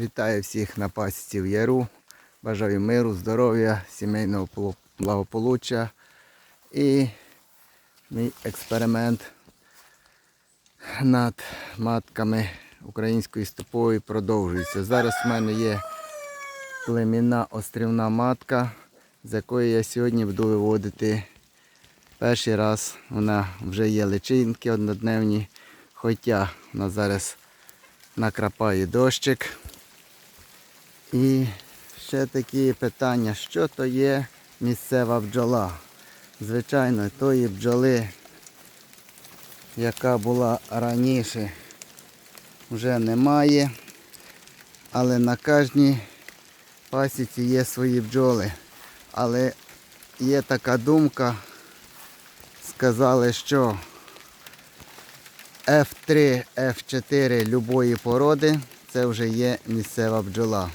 Вітаю всіх на пасіці в Яру. Бажаю миру, здоров'я, сімейного благополуччя. І мій експеримент над матками української степової продовжується. Зараз в мене є племінна острівна матка, з якої я сьогодні буду виводити перший раз. Вона вже є личинки однодневні, хоча вона зараз накрапає дощик. І ще такі питання, що то є місцева бджола. Звичайно, тої бджоли, яка була раніше, вже немає. Але на кожній пасіці є свої бджоли. Але є така думка, сказали, що F3, F4 любої породи це вже є місцева бджола.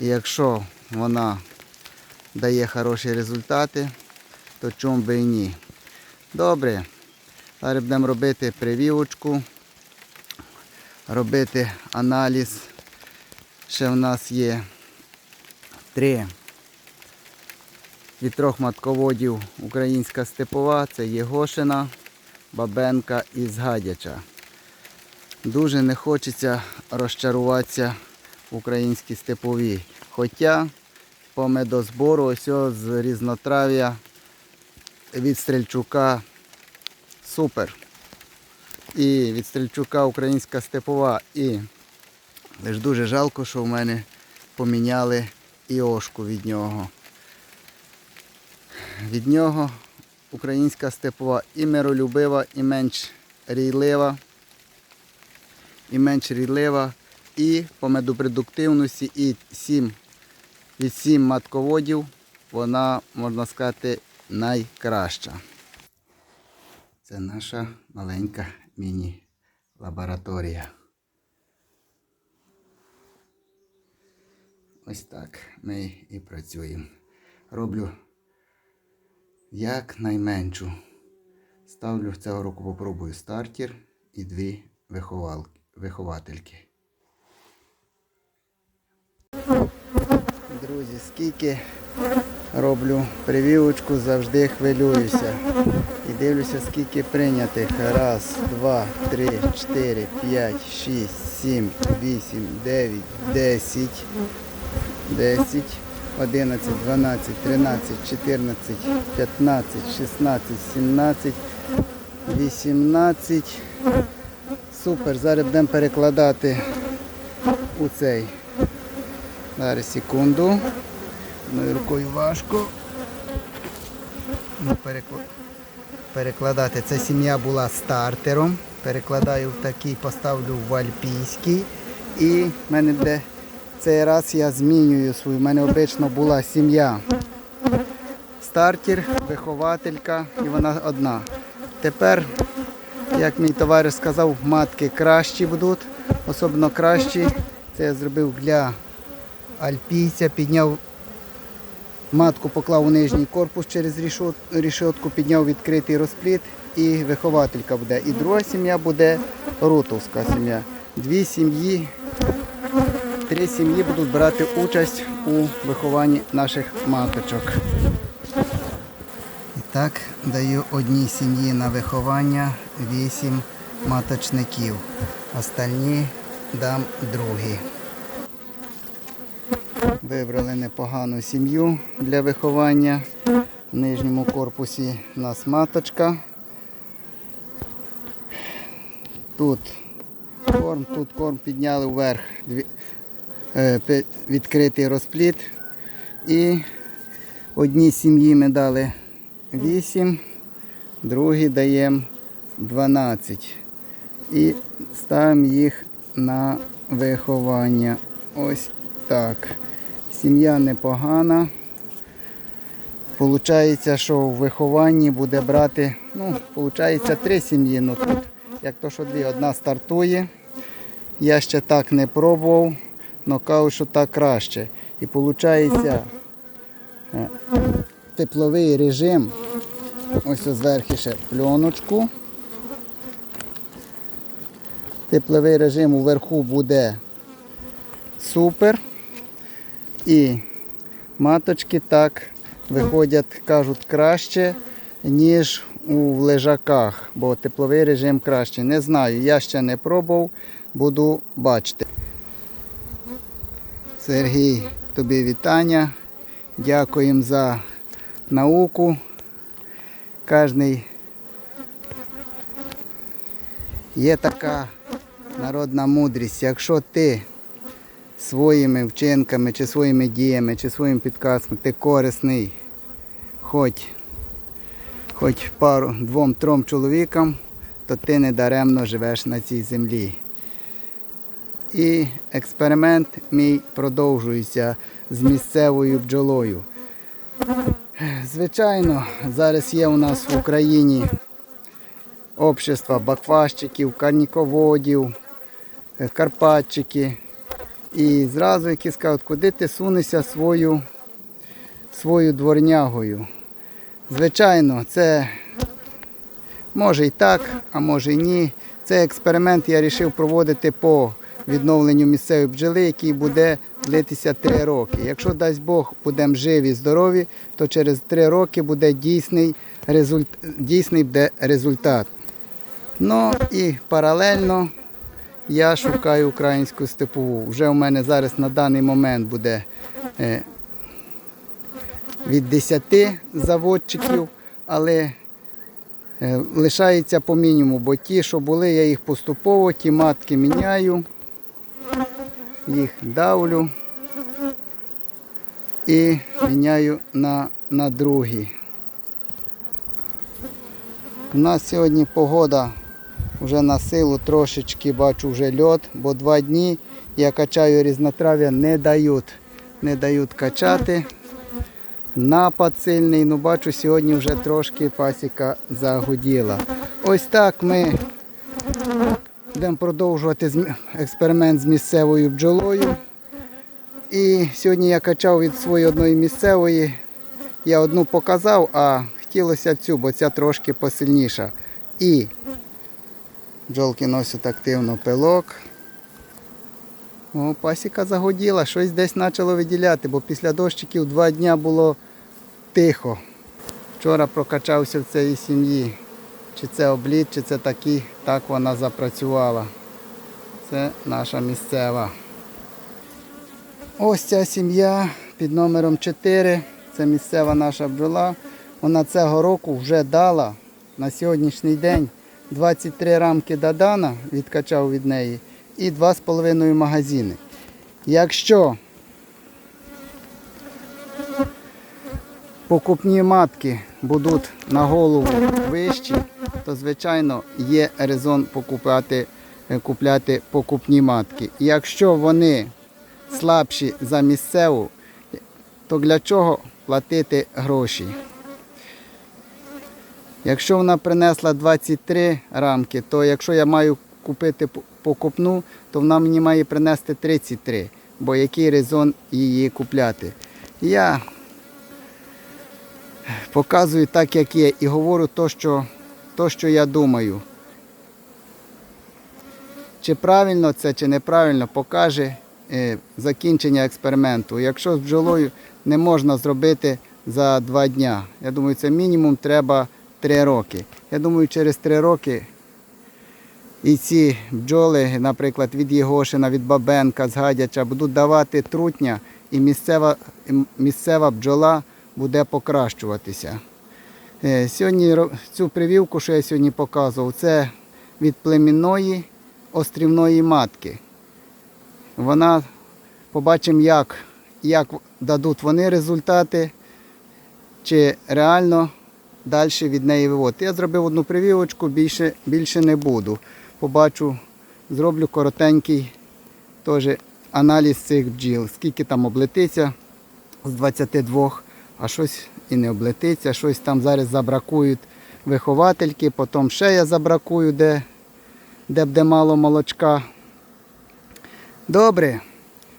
І якщо вона дає хороші результати, то чому би і ні. Добре. Зараз будемо робити привівочку, робити аналіз. Ще в нас є три від трьох матководів українська степова, це Єгошина, Бабенка і Згадяча. Дуже не хочеться розчаруватися в українській степовій. Хоча по медозбору ось з різнотрав'я від Стрельчука супер. І від Стрельчука українська степова. І лише дуже жалко, що в мене поміняли і ошку від нього. Від нього українська степова і миролюбива, і менш рійлива, і менш рійлива, і по медопродуктивності, і 7, від 7 матководів вона, можна сказати, найкраща. Це наша маленька міні-лабораторія. Ось так ми і працюємо. Роблю якнайменшу. Ставлю цього року попробую стартер і дві виховательки. Друзі, скільки роблю привівочку, завжди хвилююся. І дивлюся, скільки прийнятих. Раз, два, три, чотири, п'ять, шість, сім, вісім, дев'ять, десять. 10, 11, 12, 13, 14, 15, 16, 17, 18. Супер. Зараз будемо перекладати у цей. Зараз секунду. Одною рукою важко. Ну, Перекладати. Ця сім'я була стартером. Перекладаю в такий, поставлю в альпійський. І в мене буде цей раз я змінюю свою. У мене обично була сім'я. Стартер, вихователька і вона одна. Тепер, як мій товариш сказав, матки кращі будуть, особливо кращі. Це я зробив для альпійця, підняв матку, поклав у нижній корпус через рішотку, підняв відкритий розпліт і вихователька буде. І друга сім'я буде рутовська сім'я. Дві сім'ї Три сім'ї будуть брати участь у вихованні наших маточок. І так, даю одній сім'ї на виховання вісім маточників. Остальні дам другі. Вибрали непогану сім'ю для виховання. В нижньому корпусі у нас маточка. Тут корм, тут корм підняли вверх. Е, відкритий розпліт. І одній сім'ї ми дали 8, другій даємо 12. І ставимо їх на виховання. Ось так. Сім'я непогана. Получається, що в вихованні буде брати, ну, получається три сім'ї. Ну тут, як то, що дві, одна стартує. Я ще так не пробував, але кажу, що так краще. І виходить тепловий режим. Ось зверху ще пленочку. Тепловий режим уверху буде супер. І маточки так виходять, кажуть, краще, ніж у лежаках, бо тепловий режим краще. Не знаю, я ще не пробував, буду бачити. Сергій, тобі вітання. Дякуємо за науку. Кожний є така народна мудрість. Якщо ти своїми вчинками, чи своїми діями, чи своїм підказками ти корисний хоч, хоч пару, двом-трьом чоловікам, то ти не даремно живеш на цій землі. І експеримент мій продовжується з місцевою бджолою. Звичайно, зараз є у нас в Україні общества бакфащиків, карніководів, е, карпатчики. І зразу які скажуть, куди ти сунешся свою, свою дворнягою. Звичайно, це може і так, а може і ні. Цей експеримент я вирішив проводити по відновленню місцевої бджоли, який буде длитися 3 роки. Якщо дасть Бог будемо живі, здорові, то через 3 роки буде дійсний, результ... дійсний буде результат. Ну і паралельно я шукаю українську степову. Вже у мене зараз на даний момент буде е, від 10 заводчиків, але е, лишається по мінімуму, бо ті, що були, я їх поступово, ті матки міняю, їх давлю і міняю на, на другі. У нас сьогодні погода вже на силу трошечки бачу вже льот, бо два дні я качаю різнотрав'я, не дають, не дають качати. Напад сильний, ну бачу, сьогодні вже трошки пасіка загуділа. Ось так ми будемо продовжувати експеримент з місцевою бджолою. І сьогодні я качав від своєї одної місцевої. Я одну показав, а хотілося цю, бо ця трошки посильніша. І бджолки носять активно пилок. О, пасіка загоділа, щось десь почало виділяти, бо після дощиків два дні було тихо. Вчора прокачався в цій сім'ї. Чи це обліт, чи це такі, так вона запрацювала. Це наша місцева. Ось ця сім'я під номером 4. Це місцева наша бджола. Вона цього року вже дала на сьогоднішній день 23 рамки дадана, відкачав від неї, і 2,5 магазини. Якщо покупні матки будуть на голову вищі, то звичайно є резон покупати, е, купляти покупні матки. Якщо вони слабші за місцеву, то для чого платити гроші? Якщо вона принесла 23 рамки, то якщо я маю купити покупну, то вона мені має принести 33, бо який резон її купляти. Я показую так, як є, і говорю то, що, то, що я думаю. Чи правильно це, чи неправильно, покаже е, закінчення експерименту. Якщо з бджолою не можна зробити за два дня, я думаю, це мінімум треба 3 роки. Я думаю, через 3 роки і ці бджоли, наприклад, від Єгошина, від Бабенка, з Гадяча, будуть давати трутня, і місцева, місцева бджола буде покращуватися. Е, Сьогодні цю прививку, що я сьогодні показував, це від племінної острівної матки. Вона побачимо, як, як дадуть вони результати, чи реально далі від неї виводити. Я зробив одну прививочку, більше, більше не буду. Побачу, зроблю коротенький теж аналіз цих бджіл, скільки там облетиться з 22, а щось і не облетиться, щось там зараз забракують виховательки, потім ще я забракую, де, де буде мало молочка. Добре,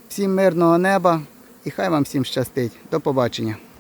всім мирного неба і хай вам всім щастить. До побачення.